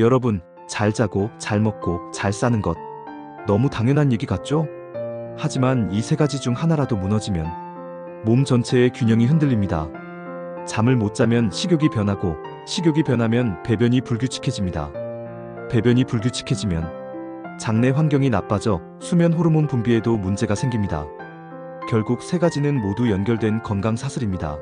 여러분, 잘 자고, 잘 먹고, 잘 사는 것. 너무 당연한 얘기 같죠? 하지만 이 세 가지 중 하나라도 무너지면 몸 전체의 균형이 흔들립니다. 잠을 못 자면 식욕이 변하고, 식욕이 변하면 배변이 불규칙해집니다. 배변이 불규칙해지면 장내 환경이 나빠져 수면 호르몬 분비에도 문제가 생깁니다. 결국 세 가지는 모두 연결된 건강 사슬입니다.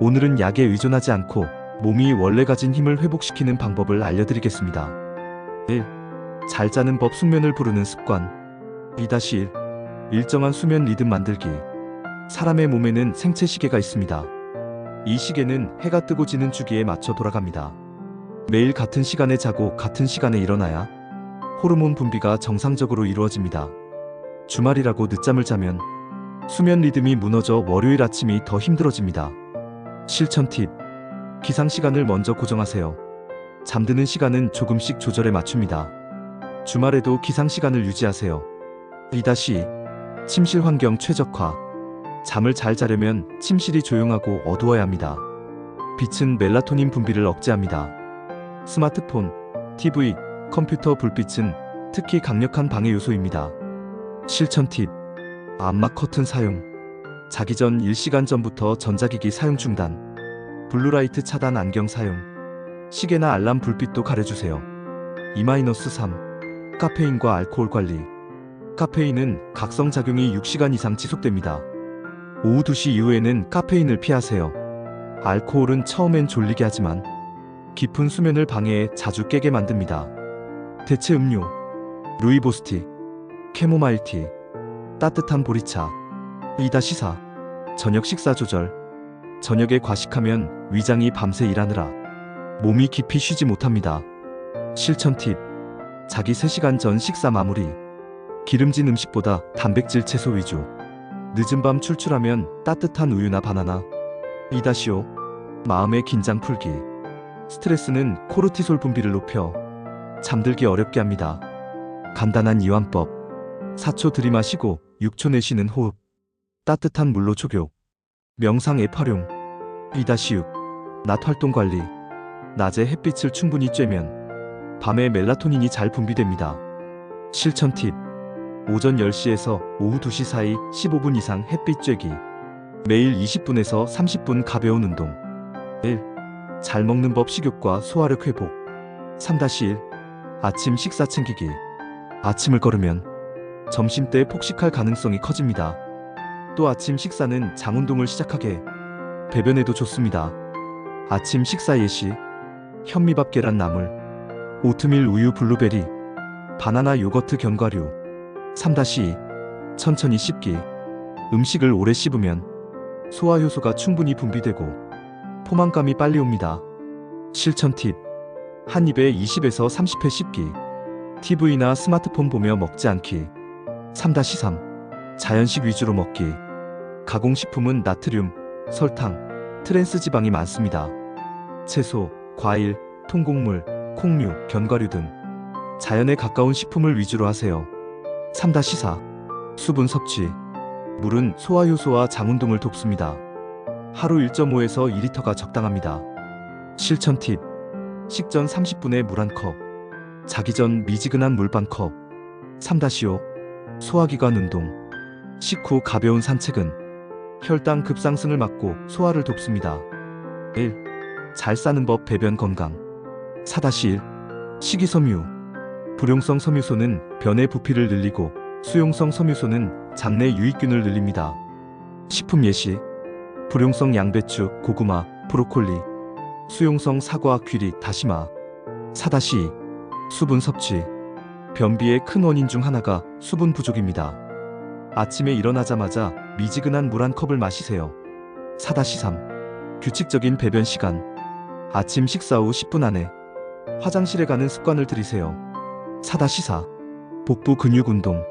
오늘은 약에 의존하지 않고 몸이 원래 가진 힘을 회복시키는 방법을 알려드리겠습니다. 1. 잘 자는 법 숙면을 부르는 습관 2-1. 일정한 수면 리듬 만들기 사람의 몸에는 생체 시계가 있습니다. 이 시계는 해가 뜨고 지는 주기에 맞춰 돌아갑니다. 매일 같은 시간에 자고 같은 시간에 일어나야 호르몬 분비가 정상적으로 이루어집니다. 주말이라고 늦잠을 자면 수면 리듬이 무너져 월요일 아침이 더 힘들어집니다. 실천 팁. 기상 시간을 먼저 고정하세요. 잠드는 시간은 조금씩 조절해 맞춥니다. 주말에도 기상 시간을 유지하세요. 2-2. 침실 환경 최적화. 잠을 잘 자려면 침실이 조용하고 어두워야 합니다. 빛은 멜라토닌 분비를 억제합니다. 스마트폰, TV, 컴퓨터 불빛은 특히 강력한 방해 요소입니다. 실천 팁. 암막 커튼 사용. 자기 전 1시간 전부터 전자기기 사용 중단. 블루라이트 차단 안경 사용. 시계나 알람 불빛도 가려주세요. 2-3. 카페인과 알코올 관리. 카페인은 각성 작용이 6시간 이상 지속됩니다. 오후 2시 이후에는 카페인을 피하세요. 알코올은 처음엔 졸리게 하지만 깊은 수면을 방해해 자주 깨게 만듭니다. 대체 음료 루이보스티 캐모마일티 따뜻한 보리차 2-4 저녁 식사 조절 저녁에 과식하면 위장이 밤새 일하느라 몸이 깊이 쉬지 못합니다. 실천 팁. 자기 3시간 전 식사 마무리. 기름진 음식보다 단백질 채소 위주. 늦은 밤 출출하면 따뜻한 우유나 바나나. 2-5 마음의 긴장 풀기. 스트레스는 코르티솔 분비를 높여 잠들기 어렵게 합니다. 간단한 이완법. 4초 들이마시고 6초 내쉬는 호흡. 따뜻한 물로 촉욕 명상 앱 활용. 2-6 낮 활동 관리. 낮에 햇빛을 충분히 쬐면 밤에 멜라토닌이 잘 분비됩니다. 실천 팁. 오전 10시에서 오후 2시 사이 15분 이상 햇빛 쬐기. 매일 20분에서 30분 가벼운 운동. 1. 잘 먹는 법 식욕과 소화력 회복. 3-1 아침 식사 챙기기. 아침을 걸으면 점심 때 폭식할 가능성이 커집니다. 또 아침 식사는 장운동을 시작하게 해 배변에도 좋습니다. 아침 식사 예시 현미밥 계란 나물 오트밀 우유 블루베리 바나나 요거트 견과류 3-2 천천히 씹기 음식을 오래 씹으면 소화 효소가 충분히 분비되고 포만감이 빨리 옵니다. 실천 팁. 한 입에 20에서 30회 씹기. TV나 스마트폰 보며 먹지 않기. 3-3. 자연식 위주로 먹기. 가공식품은 나트륨, 설탕, 트랜스 지방이 많습니다. 채소, 과일, 통곡물, 콩류, 견과류 등 자연에 가까운 식품을 위주로 하세요. 3-4. 수분 섭취. 물은 소화 효소와 장운동을 돕습니다. 하루 1.5에서 2리터가 적당합니다. 실천 팁. 식전 30분에 물한 컵. 자기 전 미지근한 물 반 컵. 3-5. 소화기관 운동. 식후 가벼운 산책은 혈당 급상승을 막고 소화를 돕습니다. 1. 잘 싸는 법 배변 건강. 4-1. 식이섬유. 불용성 섬유소는 변의 부피를 늘리고 수용성 섬유소는 장내 유익균을 늘립니다. 식품 예시. 불용성 양배추, 고구마, 브로콜리. 수용성 사과, 귀리, 다시마. 4-2. 수분 섭취. 변비의 큰 원인 중 하나가 수분 부족입니다. 아침에 일어나자마자 미지근한 물 한 컵을 마시세요. 4-3. 규칙적인 배변 시간. 아침 식사 후 10분 안에 화장실에 가는 습관을 들이세요. 4-4. 복부 근육 운동.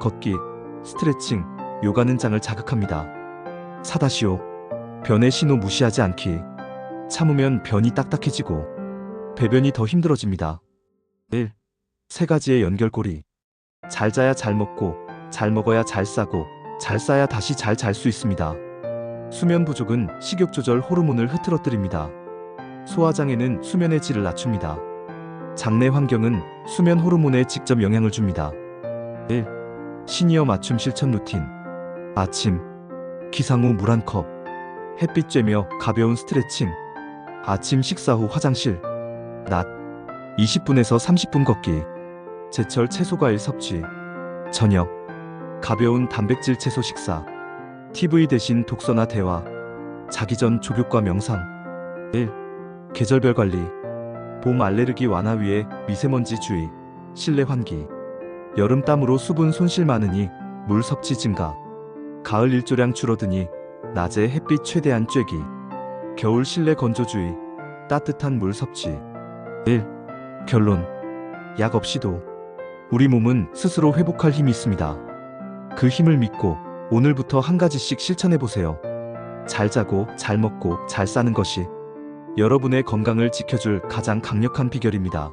걷기, 스트레칭, 요가는 장을 자극합니다. 4-5. 변의 신호 무시하지 않기. 참으면 변이 딱딱해지고 배변이 더 힘들어집니다. 1. 세 가지의 연결고리. 잘 자야 잘 먹고, 잘 먹어야 잘 싸고, 잘 싸야 다시 잘 잘 수 있습니다. 수면 부족은 식욕 조절 호르몬을 흐트러뜨립니다. 소화장애는 수면의 질을 낮춥니다. 장내 환경은 수면 호르몬에 직접 영향을 줍니다. 1. 시니어 맞춤 실천 루틴. 아침. 기상 후 물 한 컵. 햇빛 쬐며 가벼운 스트레칭. 아침 식사 후 화장실. 낮. 20분에서 30분 걷기. 제철 채소 과일 섭취. 저녁. 가벼운 단백질 채소 식사. TV 대신 독서나 대화. 자기 전 조교과 명상. 1. 계절별 관리. 봄 알레르기 완화 위해 미세먼지 주의. 실내 환기. 여름 땀으로 수분 손실 많으니 물 섭취 증가. 가을 일조량 줄어드니 낮에 햇빛 최대한 쬐기. 겨울 실내 건조 주의. 따뜻한 물 섭취. 1. 결론. 약 없이도 우리 몸은 스스로 회복할 힘이 있습니다. 그 힘을 믿고 오늘부터 한 가지씩 실천해 보세요. 잘 자고 잘 먹고 잘 사는 것이 여러분의 건강을 지켜줄 가장 강력한 비결입니다.